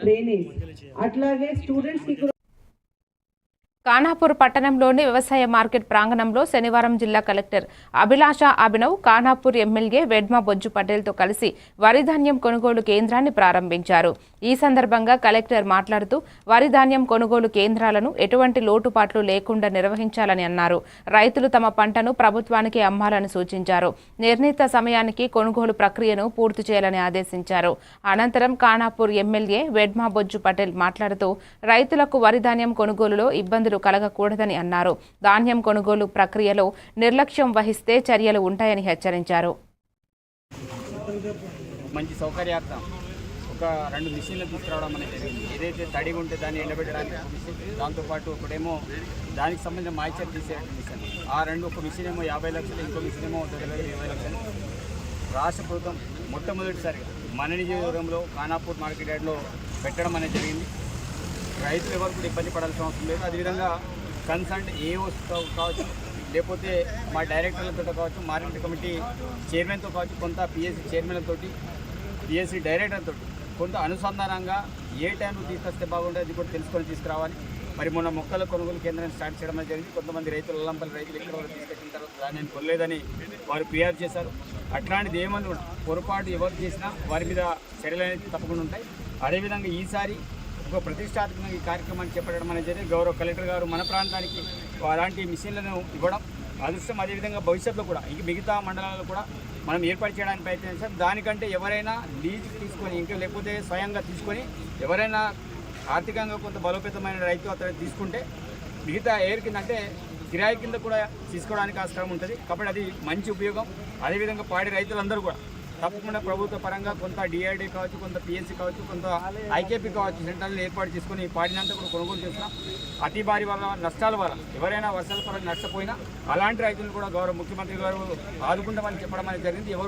Drainage అట్లాగే students కి కూడా ఖానాపూర్ పట్టణంలోని వ్యవసాయ మార్కెట్ ప్రాంగణంలో శనివారం జిల్లా కలెక్టర్ అభిలాష అభినవ్ ఖానాపూర్ ఎమ్మెల్యే వెడ్మా బొజ్జు పటేల్తో కలిసి వరిధాన్యం కొనుగోలు కేంద్రాన్ని ప్రారంభించారు. ఈ సందర్భంగా కలెక్టర్ మాట్లాడుతూ వరిధాన్యం కొనుగోలు కేంద్రాలను ఎటువంటి లోటుపాట్లు లేకుండా నిర్వహించాలని అన్నారు. రైతులు తమ పంటను ప్రభుత్వానికి అమ్మాలని సూచించారు. నిర్ణీత సమయానికి కొనుగోలు ప్రక్రియను పూర్తి చేయాలని ఆదేశించారు. అనంతరం ఖానాపూర్ ఎమ్మెల్యే వెడ్మా బొజ్జు పటేల్ మాట్లాడుతూ రైతులకు వరి ధాన్యం కొనుగోలులో ఇబ్బందులు కలగకూడదని అన్నారు. ధాన్యం కొనుగోలు ప్రక్రియలో నిర్లక్ష్యం వహిస్తే చర్యలు ఉంటాయని హెచ్చరించారు. మంచి సౌకర్యార్థం. ఒక రెండు మిషన్లు తీసుకురావడం అనేది జరిగింది. ఏదైతే తడిగా ఉంటే దాన్ని ఎండబెట్టడానికి ఒక మిషన్ దాంతోపాటు ఒకటేమో దానికి సంబంధించిన మాయిచర్ తీసే మిషన్. ఆ రెండు ఒక మిషన్ ఏమో యాభై లక్షలు ఇంకో మిషన్ ఏమో దగ్గర ఇరవై లక్షలు. రాష్ట్ర ప్రభుత్వం మొట్టమొదటిసారిగా మన నియోజకవర్గంలో ఖానాపూర్ మార్కెట్ యార్డ్లో పెట్టడం అనేది జరిగింది. రైతులు ఎవరు కూడా ఇబ్బంది పడాల్సిన అవసరం లేదు. అదేవిధంగా కన్సల్ట్ వస్తువు కావచ్చు లేకపోతే మా డైరెక్టర్లతో కావచ్చు మార్కెట్ కమిటీ చైర్మన్తో కావచ్చు కొంత పిఎస్సి చైర్మన్లతో పిఎస్సి డైరెక్టర్తో కొంత అనుసంధానంగా ఏ టైంలో తీసుకొస్తే బాగుంటుంది అది కూడా తెలుసుకొని తీసుకురావాలి. మరి మొన్న మొక్కల కొనుగోలు కేంద్రాన్ని స్టార్ట్ చేయడం అనేది జరిగింది. కొంతమంది రైతులు అల్లంపల్లి రైతులు ఇక్కడ వరకు తీసుకొచ్చిన తర్వాత దాన్ని నేను కొనలేదని వారు ఫిర్యాదు చేశారు. అట్లాంటిది ఏమన్నా పొరపాటు ఎవరు చేసినా వారి మీద చర్యలు అనేది తప్పకుండా ఉంటాయి. అదేవిధంగా ఈసారి ఒక ప్రతిష్టాత్మక ఈ కార్యక్రమాన్ని చేపట్టడం అనేది జరిగింది. గౌరవ కలెక్టర్ గారు మన ప్రాంతానికి అలాంటి మిషన్లను ఇవ్వడం అదృష్టం. అదేవిధంగా భవిష్యత్తులో కూడా ఇంక మిగతా మండలాల్లో కూడా మనం ఏర్పాటు చేయడానికి ప్రయత్నించాం దానికంటే ఎవరైనా లీజ్ తీసుకొని ఇంకా లేకపోతే స్వయంగా తీసుకొని ఎవరైనా ఆర్థికంగా కొంత బలోపేతమైన రైతు అతను తీసుకుంటే మిగతా ఎయిర్ కింద అంటే కిరాయి కింద కూడా తీసుకోవడానికి ఆస్కారం ఉంటుంది. కాబట్టి అది మంచి ఉపయోగం. అదేవిధంగా పాడి రైతులందరూ కూడా తప్పకుండా ప్రభుత్వ పరంగా కొంత డిఆర్డి కావచ్చు కొంత పిఎస్సి కావచ్చు కొంత ఐకేపీ కావచ్చు సెంటర్లు ఏర్పాటు చేసుకుని పాడినంతా కూడా కొనుగోలు చేస్తున్నాం. అతి భారీ వల్ల నష్టాల వల్ల ఎవరైనా వర్షాల పరంగా నష్టపోయినా అలాంటి రైతులు కూడా గౌరవ ముఖ్యమంత్రి గారు ఆదుకుంటామని చెప్పడం అనేది జరిగింది. ఎవరు